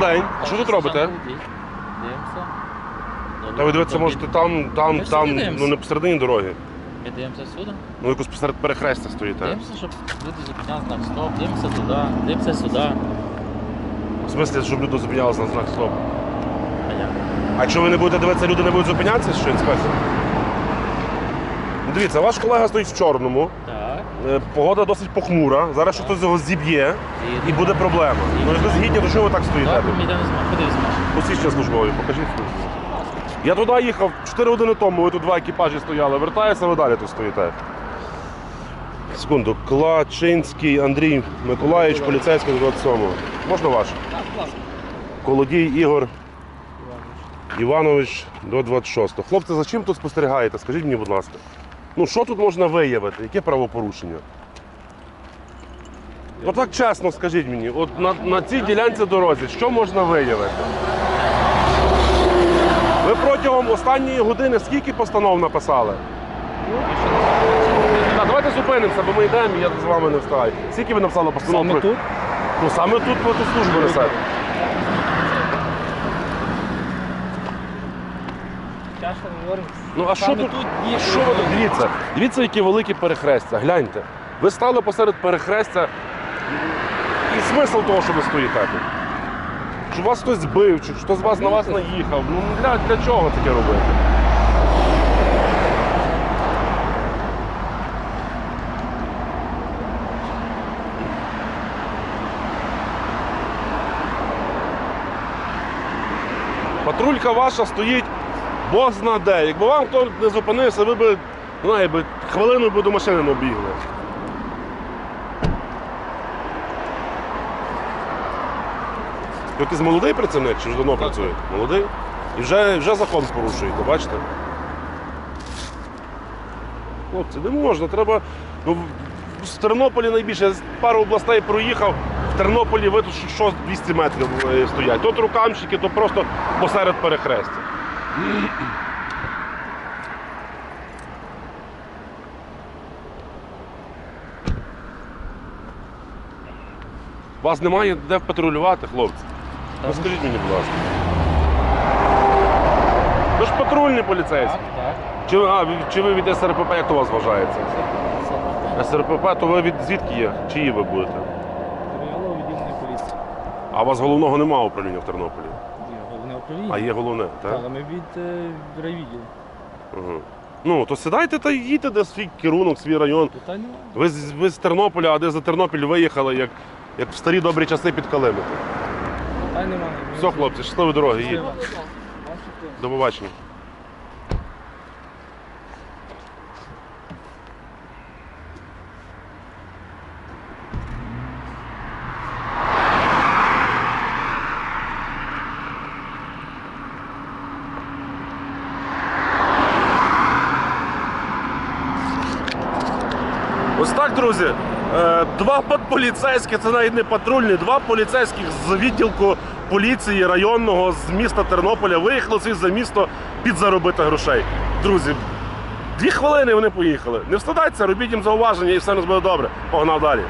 день. А що тут робите? Дивимося. Та ви дивитися, можете там, там, Ми там, дивимося. ну не посередині дороги. Ми дивимося сюди. Ну якось посеред перехрестя стоїте. Дивимося, щоб люди зупиняли знак стоп, дивимося туди, дивимося сюди. В смислі, щоб люди зупинялися на знак стоп. А як? А якщо ви не будете дивитися, люди не будуть зупинятися, що інспектор? Ну, Дивіться, ваш колега стоїть в чорному, погода досить похмура. Зараз що хтось його зіб'є і буде проблема. Ну якщо згідні, то чого ви так стоїте? Добре, ми йдемо з? Посвідчення службові, покажіть службу. Я туди їхав 4 години тому, ви тут два екіпажі стояли. Вертаюся, ви далі тут стоїте. Секунду. Клачинський Андрій Миколаївич, поліцейський 27-го. Можна ваш? Так, класно. Колодій Ігор Іванович до 26-го. Хлопці, за чим тут спостерігаєте? Скажіть мені, будь ласка. Ну, що тут можна виявити? Яке правопорушення? Отак чесно скажіть мені, от на, на цій ділянці дорозі, що можна виявити? Ви протягом останньої години скільки постанов написали? Так, давайте зупинимося, бо ми йдемо, і я з вами не встаю. Скільки ви написали постанов? Саме тут? Ну саме тут тут службу несете. Тяжко говоримо. Ну а що Саме тут? тут є що ви тут? Дивіться, дивіться, які великі перехрестя. Гляньте. Ви стали посеред перехрестя. І смисл того, що ви стоїте тут? Чи вас хтось збив, чи хтось з вас на вас наїхав. Ну для, для чого таке робити? Патрулька ваша стоїть Бог зна де. Якби вам хто не зупинився, ви б знає, би, хвилину би до машини не обігли. Якийсь молодий працівник чи вже давно працює? Молодий? І вже, вже закон порушуєте, бачите? Хлопці, не можна, треба. Ну, в- з Тернополі найбільше, я пару областей проїхав. В Тернополі ви тут що 200 метрів е, стоять. Тут рукамщики, то просто посеред перехрестя. Вас немає де патрулювати, хлопці. Ну скажіть мені, будь ласка. Ви ж патрульний поліцейський. Так, так. Чи, ви- а, ви- чи ви від СРПП, як то у вас вважається? СРПП, то ви від звідки є? Чиї ви будете? Кримінального відділення поліції. А у вас головного немає управління в Тернополі. Управління. А є головне, так? Так, ми від е, райвідділу. Угу. Ну, то сідайте та їдьте, де свій керунок, свій район. Питань немає. Ви, з- ви з Тернополя, а де за Тернопіль виїхали, як, як в старі добрі часи під Калимити. Питань немає. Все, хлопці, щасливої дороги, їдьте. До побачення. Ось так, друзі. Е, Два поліцейські, це навіть не патрульні, два поліцейських з відділку поліції районного з міста Тернополя виїхали собі за місто підзаробити грошей. Друзі, дві хвилини вони поїхали. Не встадайтеся, робіть їм зауваження і все у нас буде добре. Погнав далі.